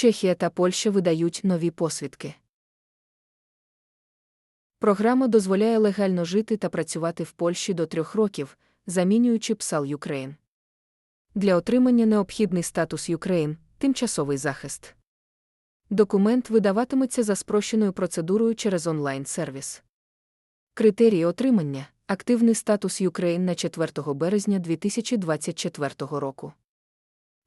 Чехія та Польща видають нові посвідки. Програма дозволяє легально жити та працювати в Польщі до трьох років, замінюючи ПСАЛ Юкрейн. Для отримання необхідний статус Юкрейн тимчасовий захист. Документ видаватиметься за спрощеною процедурою через онлайн-сервіс. Критерії отримання активний статус Юкрейн на 4 березня 2024 року.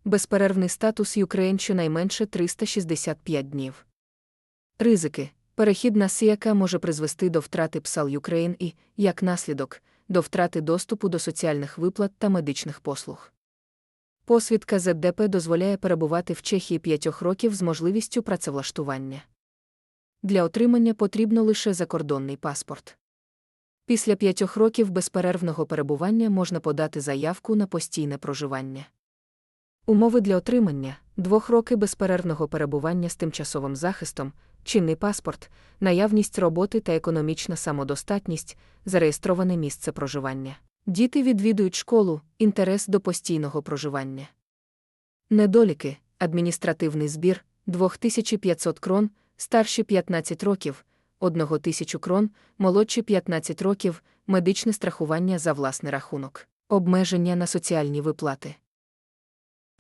Безперервний статус Юкрейн щонайменше 365 днів. Ризики. Перехід на СІЯКа може призвести до втрати ПСАЛ Юкрейн і, як наслідок, до втрати доступу до соціальних виплат та медичних послуг. Посвідка ЗДП дозволяє перебувати в Чехії 5 років з можливістю працевлаштування. Для отримання потрібно лише закордонний паспорт. Після 5 років безперервного перебування можна подати заявку на постійне проживання. Умови для отримання двох роки безперервного перебування з тимчасовим захистом, чинний паспорт, наявність роботи та економічна самодостатність, зареєстроване місце проживання. Діти відвідують школу, інтерес до постійного проживання. Недоліки, адміністративний збір 2500 крон, старші 15 років, 1000 крон, молодші 15 років, медичне страхування за власний рахунок, обмеження на соціальні виплати.